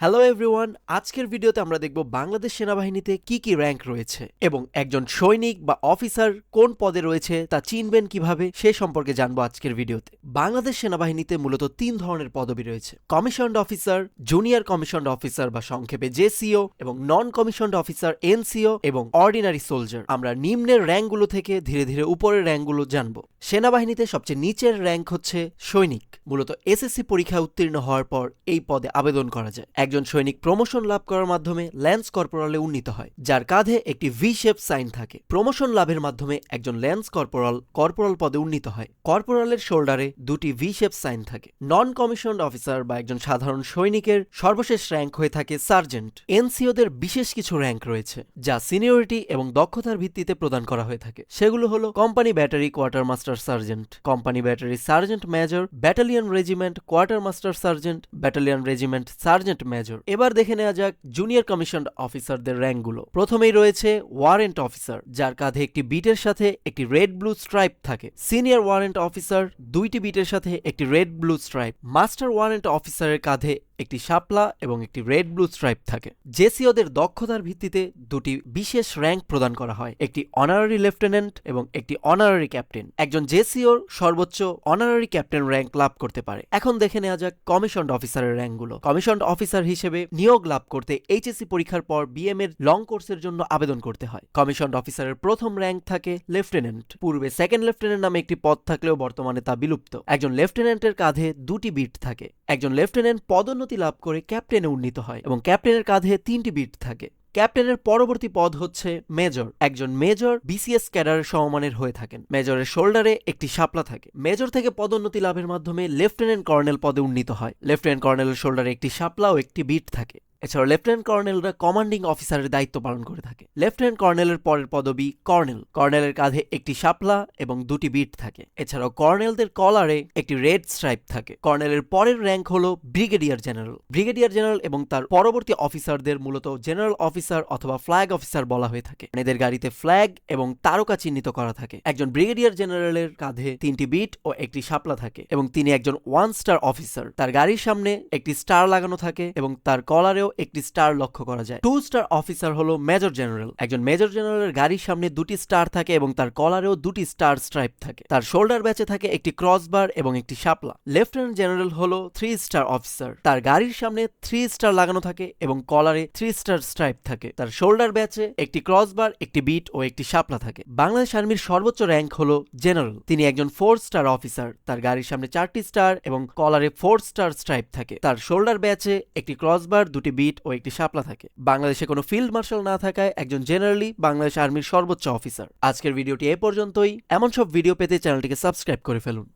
Hello everyone আজকের ভিডিওতে আমরা দেখব বাংলাদেশ সেনাবাহিনীতে কি কি র্যাঙ্ক রয়েছে এবং একজন সৈনিক বা অফিসার কোন পদে রয়েছে তা চিনবেন কীভাবে সে সম্পর্কে জানব আজকের ভিডিওতে। বাংলাদেশ সেনাবাহিনীতে মূলত তিন ধরনের পদবি রয়েছে। Commissioned officer junior commissioned officer বা সংক্ষেপে জেসিও এবং নন কমিশনড অফিসার এনসিও এবং অর্ডিনারি সোলজার আমরা নিম্নের র্যাঙ্কগুলো থেকে ধীরে ধীরে উপরের র্যাঙ্কগুলো জানব। সেনাবাহিনীতে সবচেয়ে নিচের র্যাঙ্ক হচ্ছে সৈনিক। মূলত এসএসসি পরীক্ষায় উত্তীর্ণ হওয়ার পর এই পদে আবেদন করা যায়। একজন সৈনিক প্রমোশন লাভ করার মাধ্যমে ল্যান্স কর্পোরালে উন্নীত হয়, যার কাঁধে একটি ভি শেপ সাইন থাকে। প্রমোশন লাভের মাধ্যমে একজন ল্যান্স কর্পোরাল কর্পোরাল পদে উন্নীত হয়। কর্পোরালের শোল্ডারে দুটি ভি শেপ সাইন থাকে। নন কমিশনড অফিসার বা একজন সাধারণ সৈনিকের সর্বশেষ র্যাঙ্ক হয়ে থাকে সার্জেন্ট এনসিওদের বিশেষ কিছু র্যাঙ্ক রয়েছে, যা সিনিয়রিটি এবং দক্ষতার ভিত্তিতে প্রদান করা হয়ে থাকে। সেগুলো হলো company battery quartermaster sergeant, company battery sergeant major, battalion regiment quartermaster sergeant, battalion regiment sergeant major এবার দেখে নেওয়া যাক জুনিয়র কমিশন অফিসারদের র্যাঙ্কগুলো। প্রথমেই রয়েছে ওয়ারেন্ট অফিসার যার কাঁধে একটি বিটের সাথে একটি রেড ব্লু স্ট্রাইপ থাকে। সিনিয়র ওয়ারেন্ট অফিসার দুইটি বিটের সাথে একটি red blue stripe master warrant অফিসারের কাঁধে একটি শাপলা এবং একটি রেড ব্লু স্ট্রাইপ থাকে। জেসিওদের দক্ষতার ভিত্তিতে দুটি বিশেষ র্যাঙ্ক প্রদান করা হয়। একটি অনারারি লেফটেন্যান্ট এবং একটি অনারারি ক্যাপ্টেন। একজন জেসিওর সর্বোচ্চ অনারারি ক্যাপ্টেন র্যাঙ্ক লাভ করতে পারে। এখন দেখে নেওয়া যাক কমিশনড অফিসারের র্যাঙ্কগুলো। কমিশনড অফিসার হিসেবে নিয়োগ লাভ করতে এইচএসসি পরীক্ষার পর বিএম এর লং কোর্সের জন্য আবেদন করতে হয়। কমিশনড অফিসারের প্রথম র্যাঙ্ক থাকে লেফটেন্যান্ট। পূর্বে সেকেন্ড লেফটেন্যান্ট নামে একটি পদ থাকলেও বর্তমানে তা বিলুপ্ত। একজন লেফটেন্যান্টের কাঁধে দুটি বিট থাকে। একজন লেফটেন্যান্ট পদোন্নতি লাভ করে ক্যাপ্টেনে উন্নীত হয় এবং ক্যাপ্টেনের কাঁধে তিনটি বিট থাকে। ক্যাপ্টেনের পরবর্তী পদ হচ্ছে মেজর। একজন মেজর বিসিএস ক্যাডারের সমমানের হয়ে থাকেন। মেজরের শোল্ডারে একটি শাপলা থাকে। মেজর থেকে পদোন্নতি লাভের মাধ্যমে লেফটেন্যান্ট কর্নেল পদে উন্নীত হয়। লেফটেন্যান্ট কর্নেলের শোল্ডারে একটি শাপলা ও একটি বিট থাকে। এছাড়াও লেফটেন্যান্ট কর্নেলরা কমান্ডিং অফিসারের দায়িত্ব পালন করে থাকে। লেফটেন্যান্ট কর্নেলের পরের পদবি কর্নেল কর্নেলের কাঁধে একটি শাপলা এবং দুটি বিট থাকে। এছাড়াও কর্নেলদের কলারে একটি রেড স্ট্রাইপ থাকে। কর্নেলের পরের র্যাঙ্ক হলো ব্রিগেডিয়ার জেনারেল ব্রিগেডিয়ার জেনারেল এবং তার পরবর্তী অফিসারদের মূলত জেনারেল অফিসার অথবা ফ্ল্যাগ অফিসার বলা হয়ে থাকে। এদের গাড়িতে ফ্ল্যাগ এবং তারকা চিহ্নিত করা থাকে। একজন ব্রিগেডিয়ার জেনারেলের কাঁধে তিনটি বিট ও একটি শাপলা থাকে এবং তিনি একজন ওয়ান স্টার অফিসার তার গাড়ির সামনে একটি স্টার লাগানো থাকে এবং তার কলারেও একটি স্টার লক্ষ্য করা যায়। টু স্টার অফিসার হলো মেজর জেনারেল। একজন মেজর জেনারেলের গাড়ির সামনে দুটি স্টার থাকে এবং তার কলারেও দুটি স্টার স্ট্রাইপ থাকে। তার শোল্ডার ব্যাচে থাকে একটি ক্রসবার এবং একটি শাপলা। লেফটেন্যান্ট জেনারেল হলো থ্রি স্টার অফিসার। তার গাড়ির সামনে থ্রি স্টার লাগানো থাকে এবং কলারে থ্রি স্টার স্ট্রাইপ থাকে। তার শোল্ডার ব্যাচে একটি ক্রসবার, একটি বিট ও একটি শাপলা থাকে। বাংলাদেশ আর্মির সর্বোচ্চ র্যাঙ্ক হলো জেনারেল। তিনি একজন ফোর স্টার অফিসার। তার গাড়ির সামনে চারটি স্টার এবং কলারে ফোর স্টার স্ট্রাইপ থাকে। তার শোল্ডার ব্যাচে একটি ক্রসবার, দুটি বিট ও একটি শাপলা থাকে। বাংলাদেশে কোনো ফিল্ড মার্শাল না থাকায় একজন জেনারেলি বাংলাদেশ আর্মির সর্বোচ্চ অফিসার। আজকের ভিডিওটি এ পর্যন্তই। এমন সব ভিডিও পেতে চ্যানেলটিকে সাবস্ক্রাইব করে ফেলুন।